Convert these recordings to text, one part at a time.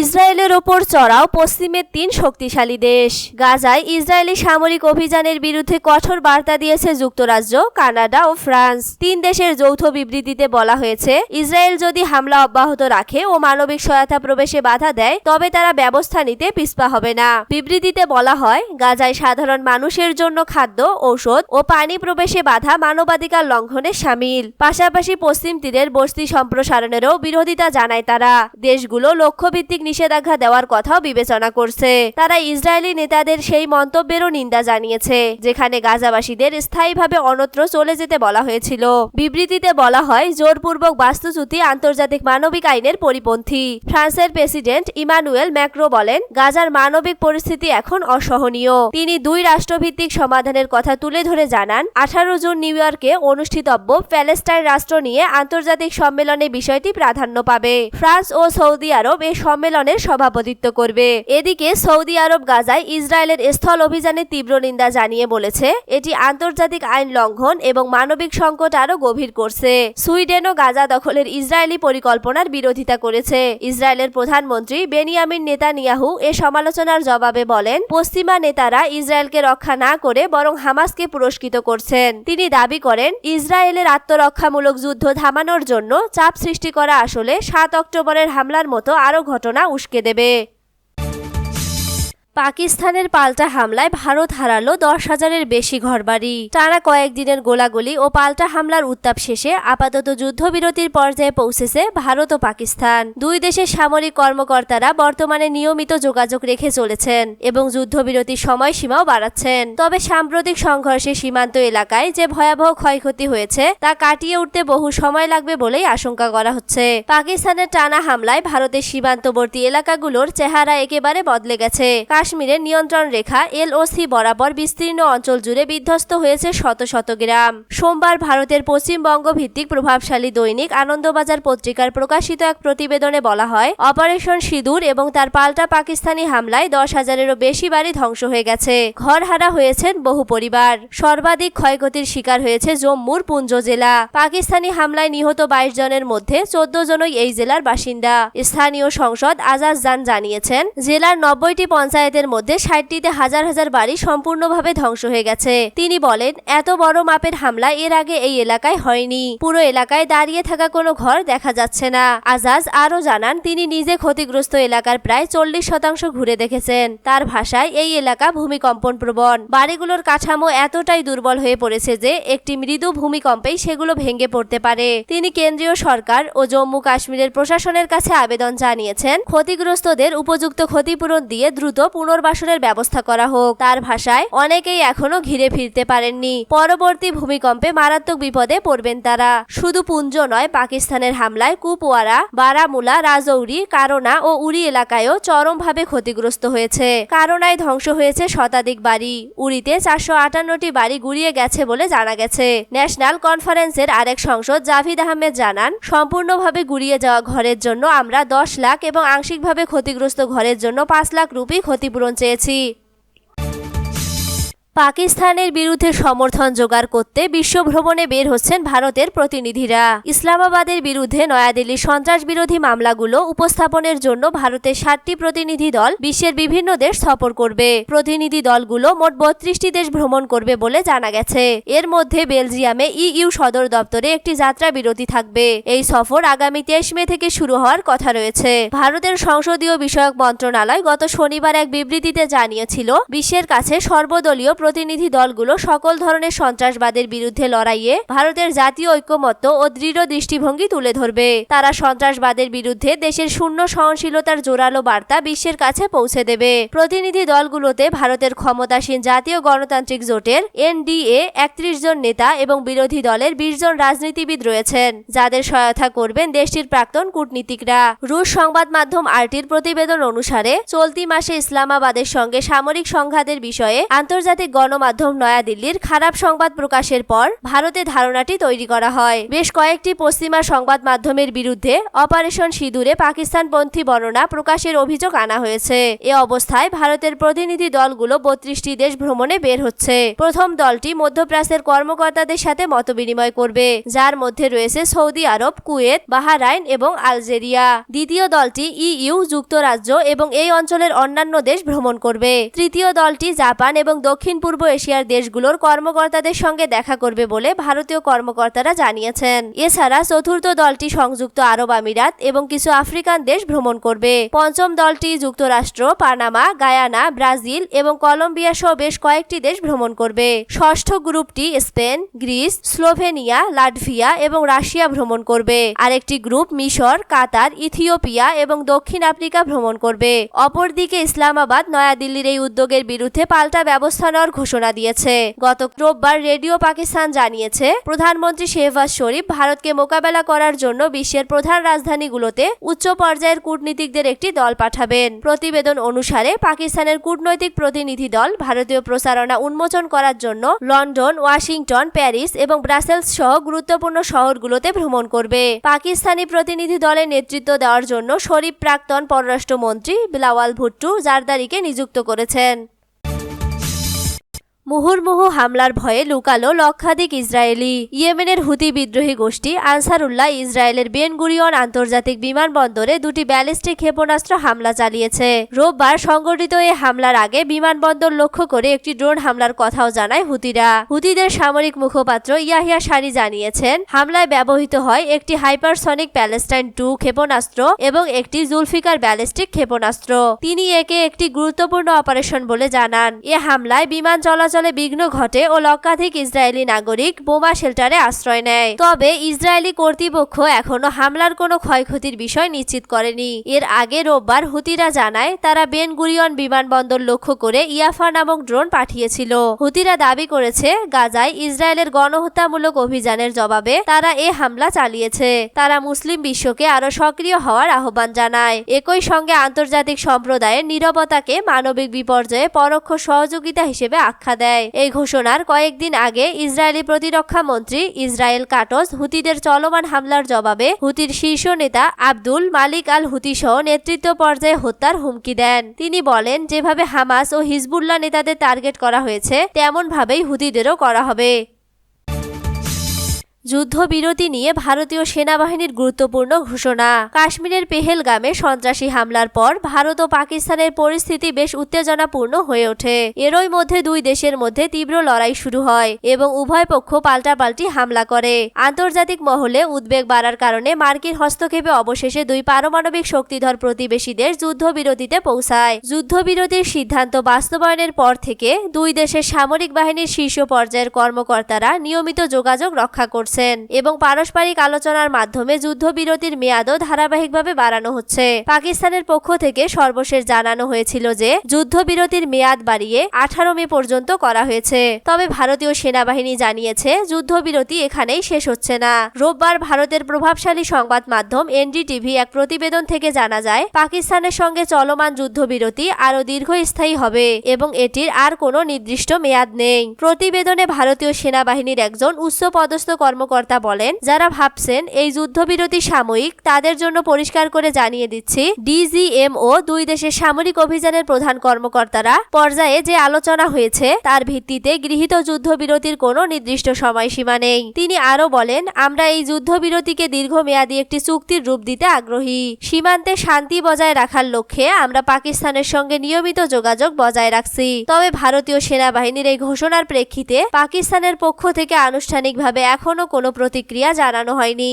ইসরায়েলের ওপর চড়াও পশ্চিমের তিন শক্তিশালী দেশ। গাজায় ইসরায়েলি সামরিক অভিযানের বিরুদ্ধে কঠোর বার্তা দিয়েছে যুক্তরাজ্য, কানাডা ও ফ্রান্স। তিন দেশের যৌথ বিবৃতিতে বলা হয়েছে, ইসরায়েল যদি হামলা অব্যাহত রাখে ও মানবিক সহায়তা প্রবেশে বাধা দেয়, তবে তারা ব্যবস্থা নিতে পিছপা হবে না। বিবৃতিতে বলা হয়, গাজায় সাধারণ মানুষের জন্য খাদ্য, ঔষধ ও পানি প্রবেশে বাধা মানবাধিকার লঙ্ঘনের সামিল। পাশাপাশি পশ্চিম তীরের বস্তি সম্প্রসারণেরও বিরোধিতা জানায় তারা। দেশগুলো লক্ষ্যভিত্তিক নিষেধাজ্ঞা দেওয়ার কথাও বিবেচনা করছে। তারা ইসরায়েলি নেতাদের সেই মন্তব্যেরও নিন্দা জানিয়েছে, যেখানে গাজাবাসীদের স্থায়ীভাবে অন্যত্র চলে যেতে বলা হয়েছিল। বিবৃতিতে বলা হয়, জোরপূর্বক বাস্তুচ্যুতি আন্তর্জাতিক মানবিক আইনের পরিপন্থী। ফ্রান্সের প্রেসিডেন্ট ইমানুয়েল ম্যাক্রো বলেন, গাজার মানবিক পরিস্থিতি এখন অসহনীয়। তিনি দুই রাষ্ট্রভিত্তিক সমাধানের কথা তুলে ধরে জানান, আঠারো জুন নিউ ইয়র্কে অনুষ্ঠিতব্য প্যালেস্টাইন রাষ্ট্র নিয়ে আন্তর্জাতিক সম্মেলনে বিষয়টি প্রাধান্য পাবে। ফ্রান্স ও সৌদি আরব এই সম্মেলনের সভাপতিত্ব করবে। এদিকে সৌদি আরব গাজায় ইসরায়েলের স্থল অভিযানের তীব্র নিন্দা জানিয়ে বলেছে, এটি আন্তর্জাতিক আইন লঙ্ঘন এবং মানবিক সংকট আরও গভীর করছে। সুইডেনও গাজা দখলের ইসরায়েলি পরিকল্পনার বিরোধিতা করেছে। ইসরায়েলের প্রধানমন্ত্রী বেনিয়ামিন নেতানিয়াহু এ সমালোচনার জবাবে বলেন, পশ্চিমা নেতারা ইসরায়েলকে রক্ষা না করে বরং হামাসকে পুরস্কৃত করছেন। তিনি দাবি করেন, ইসরায়েলের আত্মরক্ষামূলক যুদ্ধ থামানোর জন্য চাপ সৃষ্টি করা আসলে সাত অক্টোবরের হামলার মতো আরও ঘটনা উস্কে দেবে। পাকিস্তানের পাল্টা হামলায় ভারত হারালো দশ হাজারের বেশি ঘরবাড়ি। টানা কয়েকদিনের গোলাগুলি ও পাল্টা হামলার উত্তাপ শেষে আপাতত যুদ্ধবিরতির পর্যায়ে পৌঁছেছে ভারত ও পাকিস্তান। দুই দেশের সামরিক কর্মকর্তারা বর্তমানে নিয়মিত যোগাযোগ রেখে চলেছেন এবং যুদ্ধবিরতির সময়সীমাও বাড়াচ্ছেন। তবে সাম্প্রতিক সংঘর্ষে সীমান্ত এলাকায় যে ভয়াবহ ক্ষয়ক্ষতি হয়েছে, তা কাটিয়ে উঠতে বহু সময় লাগবে বলেই আশঙ্কা করা হচ্ছে। পাকিস্তানের টানা হামলায় ভারতের সীমান্তবর্তী এলাকাগুলোর চেহারা একেবারে বদলে গেছে। কাশ্মীরের নিয়ন্ত্রণ রেখা এলওসি বরাবর বিস্তীর্ণ অঞ্চল জুড়ে বিধ্বস্ত হয়েছে শত শত গ্রাম। সোমবার ভারতের পশ্চিমবঙ্গ ভিত্তিক প্রভাবশালী দৈনিক আনন্দবাজার পত্রিকার প্রকাশিত এক প্রতিবেদনে বলা হয়, অপারেশন সিঁদুর এবং তার পাল্টা পাকিস্তানি হামলায় দশ হাজারেরও বেশি বাড়ি ধ্বংস হয়ে গেছে। ঘরহারা হয়েছেন বহু পরিবার। সর্বাধিক ক্ষয়ক্ষতির শিকার হয়েছে জম্মুর পুঞ্জ জেলা। পাকিস্তানি হামলায় নিহত বাইশ জনের মধ্যে চোদ্দ জনই এই জেলার বাসিন্দা। স্থানীয় সংসদ আজাজ জান জানিয়েছেন, জেলার নব্বইটি পঞ্চায়েতের মধ্যে ষাটটিতে হাজার হাজার বাড়ি সম্পূর্ণভাবে ধ্বংস হয়ে গেছে। তিনি বলেন, এত বড় মাপের হামলা এর আগে এই এলাকায় হয়নি। পুরো এলাকায় দাঁড়িয়ে থাকা কোনো ঘর দেখা যাচ্ছে না। আজাজ আরও জানান, তিনি নিজে ক্ষতিগ্রস্ত এলাকার প্রায় চল্লিশ শতাংশ ঘুরে দেখেছেন। তার ভাষায়, এই এলাকা ভূমিকম্পন প্রবণ। বাড়িগুলোর কাঠামো এতটাই দুর্বল হয়ে পড়েছে যে, একটি মৃদু ভূমিকম্পেই সেগুলো ভেঙে পড়তে পারে। তিনি কেন্দ্রীয় সরকার ও জম্মু কাশ্মীরের প্রশাসনের কাছে আবেদন জানিয়েছেন, ক্ষতিগ্রস্তদের উপযুক্ত ক্ষতিপূরণ দিয়ে দ্রুত পুনর্বাসনের ব্যবস্থা করা হোক। তার ভাষায় অনেকেই এখনও ঘিরে ফিরতে পারেননি। পরবর্তী ভূমিকম্পে মারাত্মক বিপদে পড়বেন তারা। শুধু পুঞ্জ নয়, পাকিস্তানের হামলায় কুপওয়ারা, বারামুলা, রাজৌরি, কারোনা ও উড়ি এলাকায়ও চরমভাবে ক্ষতিগ্রস্ত হয়েছে। কারোনায় ধ্বংস হয়েছে শতাধিক বাড়ি। উড়িতে চারশো আটান্নটি বাড়ি গুড়িয়ে গেছে বলে জানা গেছে। ন্যাশনাল কনফারেন্সের আরেক সংসদ জাভিদ আহমেদ জানান, সম্পূর্ণভাবে গুড়িয়ে যাওয়া ঘরের জন্য আমরা দশ লাখ এবং আংশিকভাবে ক্ষতিগ্রস্ত ঘরের জন্য পাঁচ লাখ রুপি ক্ষতিপূরণ চেয়েছি। পাকিস্তানের বিরুদ্ধে সমর্থন জোগাড় করতে বিশ্ব ভ্রমণে বের হচ্ছেন ভারতের প্রতিনিধিরা। ইসলামাবাদের বিরুদ্ধে নয়াদিল্লির সন্ত্রাস বিরোধী মামলাগুলো উপস্থাপনের জন্য ভারতের ষাটটি প্রতিনিধি দল বিশ্বের বিভিন্ন দেশ সফর করবে। প্রতিনিধি দলগুলো মোট বত্রিশটি দেশ ভ্রমণ করবে বলে জানা গেছে। এর মধ্যে বেলজিয়ামে ইইউ সদর দপ্তরে একটি যাত্রা বিরতি থাকবে। এই সফর আগামী তেইশ মে থেকে শুরু হওয়ার কথা রয়েছে। ভারতের সংসদীয় বিষয়ক মন্ত্রণালয় গত শনিবার এক বিবৃতিতে জানিয়েছিল, বিশ্বের কাছে সর্বদলীয় প্রতিনিধি দলগুলো সকল ধরনের সন্ত্রাসবাদের বিরুদ্ধে লড়াইয়ে ভারতের জাতীয় ঐক্যমত্য ও দৃঢ় দৃষ্টিভঙ্গি তুলে ধরবে। তারা সন্ত্রাসবাদের বিরুদ্ধে দেশের শূন্য সহনশীলতার জোরালো বার্তা বিশ্বের কাছে পৌঁছে দেবে। প্রতিনিধি দলগুলোতে ভারতের ক্ষমতাসীন জাতীয় গণতান্ত্রিক জোটের এনডিএ একত্রিশ জন নেতা এবং বিরোধী দলের বিশ জন রাজনীতিবিদ রয়েছেন, যাদের সহায়তা করবেন দেশটির প্রাক্তন কূটনীতিকরা। রুশ সংবাদ মাধ্যম আরটির প্রতিবেদন অনুসারে, চলতি মাসে ইসলামাবাদের সঙ্গে সামরিক সংঘাতের বিষয়ে আন্তর্জাতিক গণমাধ্যম নয়াদিল্লির খারাপ সংবাদ প্রকাশের পর ভারতে ধারণাটি তৈরি করা হয়। বেশ কয়েকটি পশ্চিমা সংবাদ মাধ্যমের বিরুদ্ধে অপারেশন সিঁদুরে পাকিস্তানপন্থী বর্ণনা প্রকাশের অভিযোগ আনা হয়েছে। এ অবস্থায় ভারতের প্রতিনিধি দলগুলো বত্রিশটি দেশ ভ্রমণে বের হচ্ছে। প্রথম দলটি মধ্যপ্রাচ্যের কর্মকর্তাদের সাথে মতবিনিময় করবে, যার মধ্যে রয়েছে সৌদি আরব, কুয়েত, বাহারাইন এবং আলজেরিয়া। দ্বিতীয় দলটি ইইউ, যুক্তরাজ্য এবং এই অঞ্চলের অন্যান্য দেশ ভ্রমণ করবে। তৃতীয় দলটি জাপান এবং দক্ষিণ পূর্ব এশিয়ার দেশগুলোর কর্মকর্তাদের সঙ্গে দেখা করবে বলে ভারতীয় কর্মকর্তারা জানিয়েছেন। এছাড়া চতুর্থ দলটি সংযুক্ত আরব আমিরাত এবং কিছু আফ্রিকান দেশ ভ্রমণ করবে। পঞ্চম দলটি যুক্তরাষ্ট্র, পানামা, গায়ানা, ব্রাজিল এবং কলম্বিয়া সহ বেশ কয়েকটি দেশ ভ্রমণ করবে। ষষ্ঠ গ্রুপটি স্পেন, গ্রিস, স্লোভেনিয়া, লাটভিয়া এবং রাশিয়া ভ্রমণ করবে। আরেকটি গ্রুপ মিশর, কাতার, ইথিওপিয়া এবং দক্ষিণ আফ্রিকা ভ্রমণ করবে। অপরদিকে ইসলামাবাদ, নয়াদিল্লির এই উদ্যোগের বিরুদ্ধে পাল্টা ব্যবস্থা নেওয়ার ঘোষণা দিয়েছে। গত রোববার রেডিও পাকিস্তান জানিয়েছে, প্রধানমন্ত্রী শেহবাজ শরীফ ভারতকে মোকাবেলা করার জন্য বিশ্বের প্রধান রাজধানীগুলোতে উচ্চ পর্যায়ের কূটনীতিকদের একটি দল পাঠাবেন। প্রতিবেদন অনুসারে, পাকিস্তানের কূটনৈতিক প্রতিনিধি দল ভারতীয় প্রচারণা উন্মোচন করার জন্য লন্ডন, ওয়াশিংটন, প্যারিস এবং ব্রাসেলস সহ গুরুত্বপূর্ণ শহরগুলোতে ভ্রমণ করবে। পাকিস্তানি প্রতিনিধি দলের নেতৃত্ব দেওয়ার জন্য শরীফ প্রাক্তন পররাষ্ট্রমন্ত্রী বিলাওয়াল ভুট্টু জারদারিকে নিযুক্ত করেছেন। মুহুর্মুহু হামলার ভয়ে লুকালো লক্ষাধিক ইসরায়েলি। ইয়েমেনের হুতি বিদ্রোহী গোষ্ঠী আনসারুল্লাহ ইসরায়েলের বেনগুরিয়ন আন্তর্জাতিক বিমানবন্দরে দুটি ব্যালিস্টিক ক্ষেপণাস্ত্র হামলা চালিয়েছে। রোববার সংগঠিত এই হামলার আগে বিমানবন্দর লক্ষ্য করে একটি ড্রোন হামলার কথাও জানায় হুতিরা। হুতিদের সামরিক মুখপাত্র ইয়াহিয়া সারি জানিয়েছেন, হামলায় ব্যবহৃত হয় একটি হাইপারসনিক প্যালেস্টাইন টু ক্ষেপণাস্ত্র এবং একটি জুলফিকার ব্যালিস্টিক ক্ষেপণাস্ত্র। তিনি একে একটি গুরুত্বপূর্ণ অপারেশন বলে জানান। এ হামলায় বিমান চলাচলে বিঘ্ন ঘটে ও লক্ষাধিক ইসরায়েলি নাগরিক বোমা শেল্টারে আশ্রয় নেয়। তবে ইসরায়েলি কর্তৃপক্ষ এখনও হামলার কোনো ক্ষয়ক্ষতির বিষয় নিশ্চিত করেনি। এর আগে রোববার হুতিরা জানায়, তারা বেন গুরিয়ন বিমানবন্দর লক্ষ্য করে ইয়াফা নামক ড্রোন পাঠিয়েছিল। হুতিরা দাবি করেছে, গাজায় ইসরায়েলের গণহত্যামূলক অভিযানের জবাবে তারা এ হামলা চালিয়েছে। তারা মুসলিম বিশ্বকে আরও সক্রিয় হওয়ার আহ্বান জানায়। একই সঙ্গে আন্তর্জাতিক সম্প্রদায়ের নীরবতাকে মানবিক বিপর্যয়ে পরোক্ষ সহযোগিতা হিসেবে আখ্যা দেয়। এই ঘোষণার কয়েকদিন আগে ইসরায়েলি প্রতিরক্ষা মন্ত্রী ইসরায়েল কাটস হুতিদের চলমান হামলার জবাবে হুতির শীর্ষ নেতা আব্দুল মালিক আল হুতি সহ নেতৃত্ব পর্যায়ে হত্যার হুমকি দেন। তিনি বলেন, যেভাবে হামাস ও হিজবুল্লাহ নেতাদের টার্গেট করা হয়েছে তেমন ভাবেই হুতিদেরও করা হবে। যুদ্ধবিরতি নিয়ে ভারতীয় সেনাবাহিনীর গুরুত্বপূর্ণ ঘোষণা। কাশ্মীরের পেহেলগামে সন্ত্রাসী হামলার পর ভারত ও পাকিস্তানের পরিস্থিতি বেশ উত্তেজনাপূর্ণ হয়ে ওঠে। এরই মধ্যে দুই দেশের মধ্যে তীব্র লড়াই শুরু হয় এবং উভয় পক্ষ পাল্টাপাল্টি হামলা করে। আন্তর্জাতিক মহলে উদ্বেগ বাড়ার কারণে মার্কিন হস্তক্ষেপে অবশেষে দুই পারমাণবিক শক্তিধর প্রতিবেশী দেশ যুদ্ধবিরতিতে পৌঁছায়। যুদ্ধবিরতির সিদ্ধান্ত বাস্তবায়নের পর থেকে দুই দেশের সামরিক বাহিনীর শীর্ষ পর্যায়ের কর্মকর্তারা নিয়মিত যোগাযোগ রক্ষা করছে করছেন এবং পারস্পরিক আলোচনার মাধ্যমে যুদ্ধবিরতির মেয়াদও ধারাবাহিকভাবে বাড়ানো হচ্ছে। পাকিস্তানের পক্ষ থেকে সর্বশেষ জানানো হয়েছিল যে, যুদ্ধবিরতির মেয়াদ বাড়িয়ে আঠারো মে পর্যন্ত করা হয়েছে। তবে ভারতীয় সেনাবাহিনী জানিয়েছে, যুদ্ধবিরতি এখানেই শেষ হচ্ছে না। রোববার ভারতের প্রভাবশালী সংবাদ মাধ্যম এনডিটিভি এক প্রতিবেদন থেকে জানা যায়, পাকিস্তানের সঙ্গে চলমান যুদ্ধবিরতি আরও দীর্ঘস্থায়ী হবে এবং এটির আর কোনো নির্দিষ্ট মেয়াদ নেই। প্রতিবেদনে ভারতীয় সেনাবাহিনীর একজন উচ্চপদস্থ কর্ম কর্মকর্তা বলেন, যারা ভাবছেন এই যুদ্ধবিরতি সাময়িক, তাদের জন্য পরিষ্কার করে জানিয়ে দিচ্ছি ডিজিএমও দুই দেশের সামরিক অভিযানের প্রধান কর্মকর্তারা, পর্যায়ে যে আলোচনা হয়েছে, তার ভিত্তিতে গৃহীত যুদ্ধবিরতির কোনো নির্দিষ্ট সময়সীমা নেই। তিনি আরও বলেন, আমরা এই যুদ্ধবিরতিকে দীর্ঘমেয়াদী একটি চুক্তির রূপ দিতে আগ্রহী। সীমান্তে শান্তি বজায় রাখার লক্ষ্যে আমরা পাকিস্তানের সঙ্গে নিয়মিত যোগাযোগ বজায় রাখছি। তবে ভারতীয় সেনাবাহিনীর এই ঘোষণার প্রেক্ষিতে পাকিস্তানের পক্ষ থেকে আনুষ্ঠানিকভাবে এখনও কোনো প্রতিক্রিয়া জানানো হয়নি।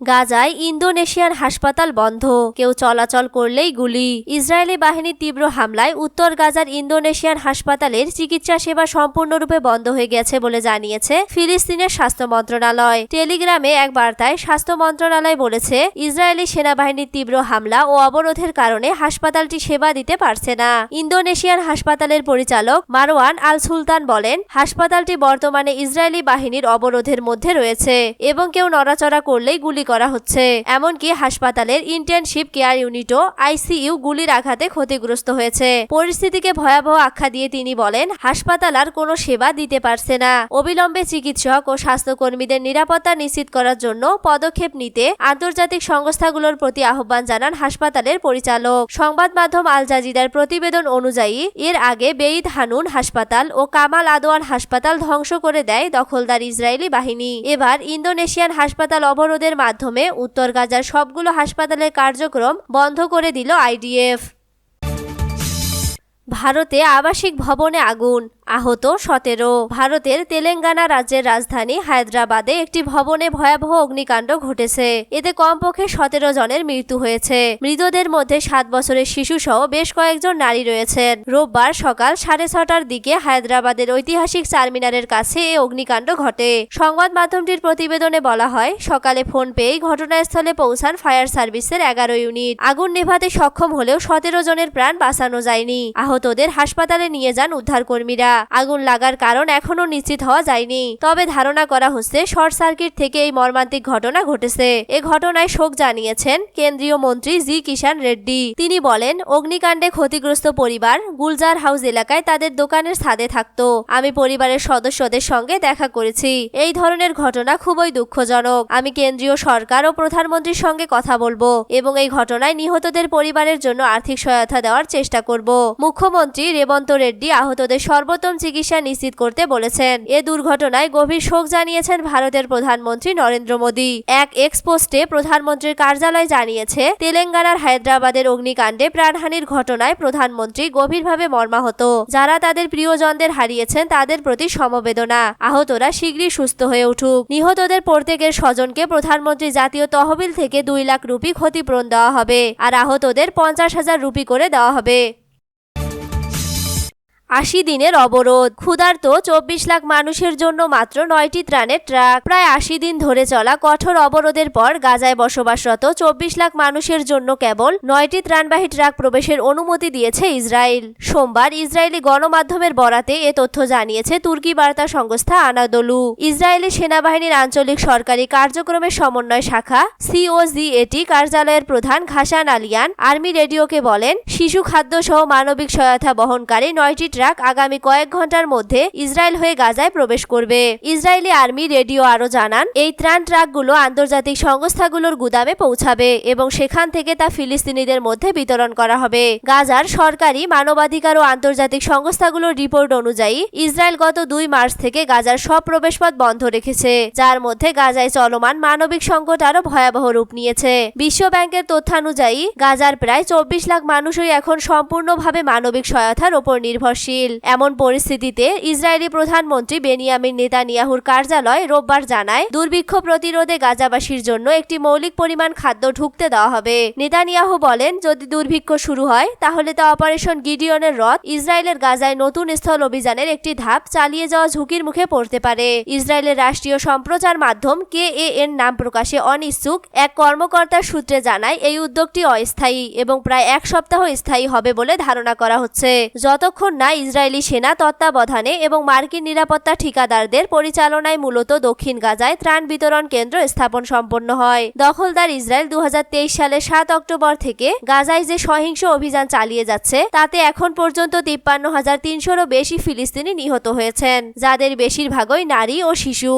গাজায় ইন্দোনেশিয়ান হাসপাতাল বন্ধ। কেউ চলাচল করলেই গুলি। ইসরায়েলি বাহিনীর তীব্র হামলায় উত্তর গাজার ইন্দোনেশিয়ান হাসপাতালের চিকিৎসা সেবা সম্পূর্ণরূপে বন্ধ হয়ে গেছে বলে জানিয়েছে ফিলিস্তিনের স্বাস্থ্য মন্ত্রণালয়। টেলিগ্রামে এক বার্তায় স্বাস্থ্য মন্ত্রণালয় বলেছে, ইসরায়েলি সেনাবাহিনীর তীব্র হামলা ও অবরোধের কারণে হাসপাতালটি সেবা দিতে পারছে না। ইন্দোনেশিয়ান হাসপাতালের পরিচালক মারওয়ান আল সুলতান বলেন, হাসপাতালটি বর্তমানে ইসরায়েলি বাহিনীর অবরোধের মধ্যে রয়েছে এবং কেউ নড়াচড়া করলেই গুলি করা হচ্ছে। এমনকি হাসপাতালের ইন্টার্নশিপ কেয়ার ইউনিটও আইসিইউ গুলির আঘাতে ক্ষতিগ্রস্ত হয়েছে। পরিস্থিতিকে ভয়াবহ আখ্যা দিয়ে তিনি বলেন, হাসপাতাল আর কোনো সেবা দিতে পারছে না। অবিলম্বে চিকিৎসক ও স্বাস্থ্যকর্মীদের নিরাপত্তা নিশ্চিত করার জন্য পদক্ষেপ নিতে আন্তর্জাতিক সংস্থাগুলোর প্রতি আহ্বান জানান হাসপাতালের পরিচালক। সংবাদ মাধ্যম আল জাজিদার প্রতিবেদন অনুযায়ী, এর আগে বেঈদ হানুন হাসপাতাল ও কামাল আদওয়ান হাসপাতাল ধ্বংস করে দেয় দখলদার ইসরায়েলি বাহিনী। এবার ইন্দোনেশিয়ান হাসপাতাল অবরোধের মাধ্যমে উত্তর গাজার সবগুলো হাসপাতালের কার্যক্রম বন্ধ করে দিল আইডিএফ। ভারতে আবাসিক ভবনে আগুন। আহত সতেরো। ভারতের তেলেঙ্গানা রাজ্যের রাজধানী হায়দ্রাবাদে একটি ভবনে ভয়াবহ অগ্নিকাণ্ড ঘটেছে। এতে কমপক্ষে সতেরো জনের মৃত্যু হয়েছে। মৃতদের মধ্যে সাত বছরের শিশু সহ বেশ কয়েকজন নারী রয়েছেন। রোববার সকাল সাড়ে ছটার দিকে হায়দ্রাবাদের ঐতিহাসিক চারমিনারের কাছে এই অগ্নিকাণ্ড ঘটে। সংবাদ মাধ্যমটির প্রতিবেদনে বলা হয়, সকালে ফোন পেয়েই ঘটনাস্থলে পৌঁছান ফায়ার সার্ভিসের এগারো ইউনিট। আগুন নেভাতে সক্ষম হলেও সতেরো জনের প্রাণ বাঁচানো যায়নি। আহতদের হাসপাতালে নিয়ে যান উদ্ধারকর্মীরা। আগুন লাগার কারণ এখনও নিশ্চিত হওয়া যায়নি। তবে ধারণা করা হচ্ছে শর্ট সার্কিট থেকে এই মর্মান্তিক ঘটনা ঘটেছে। এ ঘটনায় শোক জানিয়েছেন কেন্দ্রীয় মন্ত্রী জি কিষান রেড্ডি। তিনি বলেন, অগ্নিকাণ্ডে ক্ষতিগ্রস্ত পরিবার গুলজার হাউস এলাকায় তাদের দোকানের ছাদে থাকতো। আমি পরিবারের সদস্যদের সঙ্গে দেখা করেছি। এই ধরনের ঘটনা খুবই দুঃখজনক। আমি কেন্দ্রীয় সরকার ও প্রধানমন্ত্রীর সঙ্গে কথা বলব এবং এই ঘটনায় নিহতদের পরিবারের জন্য আর্থিক সহায়তা দেওয়ার চেষ্টা করব। মুখ্যমন্ত্রী রেবন্ত রেড্ডি আহতদের সর্বোত্তম চিকিৎসা নিশ্চিত করতে বলেছেন। এ দুর্ঘটনায় গভীর শোক জানিয়েছেন ভারতের প্রধানমন্ত্রী নরেন্দ্র মোদী। এক এক্স পোস্টে প্রধানমন্ত্রীর কার্যালয় জানিয়েছে, তেলেঙ্গানার হায়দ্রাবাদের অগ্নিকাণ্ডে প্রাণহানির ঘটনায় প্রধানমন্ত্রী গভীরভাবে মর্মাহত। যারা তাদের প্রিয়জনদের হারিয়েছেন তাদের প্রতি সমবেদনা। আহতরা শীঘ্রই সুস্থ হয়ে উঠুক। নিহতদের প্রত্যেকের স্বজনকে প্রধানমন্ত্রী জাতীয় তহবিল থেকে দুই লাখ রুপি ক্ষতিপূরণ দেওয়া হবে। আর আহতদের পঞ্চাশ হাজার রুপি করে দেওয়া হবে। আশি দিনের অবরোধ। ক্ষুধার্ত চব্বিশ লাখ মানুষের জন্য মাত্র নয়টি ত্রাণের ট্রাক। প্রায় আশি দিন ধরে চলা কঠোর অবরোধের পর গাজায় বসবাসরত চব্বিশ লাখ মানুষের জন্য কেবল নয়টি ত্রাণবাহী ট্রাক প্রবেশের অনুমতি দিয়েছে ইসরায়েল। সোমবার ইসরায়েলি গণমাধ্যমের বরাতে এ তথ্য জানিয়েছে তুর্কি বার্তা সংস্থা আনাদলু। ইসরায়েলি সেনাবাহিনীর আঞ্চলিক সরকারি কার্যক্রমের সমন্বয় শাখা সিওজিএটি কার্যালয়ের প্রধান ঘাসান আলিয়ান আর্মি রেডিওকে বলেন, শিশু খাদ্য সহ মানবিক সহায়তা বহনকারী নয়টি ট্রাক আগামী কয়েক ঘণ্টার মধ্যে ইসরায়েল হয়ে গাজায় প্রবেশ করবে। ইসরায়েলি আর্মি রেডিও আরও জানান, এই ত্রাণ ট্রাকগুলো আন্তর্জাতিক সংস্থাগুলোর গুদামে পৌঁছাবে এবং সেখান থেকে তা ফিলিস্তিনিদের মধ্যে বিতরণ করা হবে। গাজার সরকারি মানবাধিকার ও আন্তর্জাতিক সংস্থাগুলোর রিপোর্ট অনুযায়ী, ইসরায়েল গত দুই মার্চ থেকে গাজার সব প্রবেশপথ বন্ধ রেখেছে, যার মধ্যে গাজায় চলমান মানবিক সংকট আরও ভয়াবহ রূপ নিয়েছে। বিশ্ব ব্যাংকের তথ্যানুযায়ী, গাজার প্রায় চব্বিশ লাখ মানুষই এখন সম্পূর্ণভাবে মানবিক সহায়তার ওপর নির্ভরশীল। এমন পরিস্থিতিতে ইসরায়েলি প্রধানমন্ত্রী বেনিয়ামিন নেতানিয়াহুর কার্যালয় রোববার জানায়, দুর্ভিক্ষ প্রতিরোধে গাজাবাসীর জন্য একটি মৌলিক পরিমাণ খাদ্য ঢুকতে দেওয়া হবে। নেতানিয়াহু বলেন, যদি দুর্ভিক্ষ শুরু হয়, তাহলে তা অপারেশন গিডিয়নের রথ ইসরায়েলের গাজায় নতুন স্থল অভিযানের একটি ধাপ চালিয়ে যাওয়া ঝুঁকির মুখে পড়তে পারে। ইসরায়েলের রাষ্ট্রীয় সম্প্রচার মাধ্যম কে এ এন নাম প্রকাশে অনিচ্ছুক, এক কর্মকর্তার সূত্রে জানায়, এই উদ্যোগটি অস্থায়ী এবং প্রায় এক সপ্তাহ স্থায়ী হবে বলে ধারণা করা হচ্ছে। যতক্ষণ না ইসরায়েলি সেনা তত্ত্বাবধানে এবং মার্কিন নিরাপত্তা ঠিকাদারদের পরিচালনায় মূলত দক্ষিণ গাজায় ত্রাণ বিতরণ কেন্দ্র স্থাপন সম্পন্ন হয়। দখলদার ইসরায়েল দুহাজার তেইশ সালে সাত অক্টোবর থেকে গাজায় যে সহিংস অভিযান চালিয়ে যাচ্ছে, তাতে এখন পর্যন্ত তিপ্পান্ন হাজার তিনশোরও বেশি ফিলিস্তিনি নিহত হয়েছেন, যাদের বেশিরভাগই নারী ও শিশু।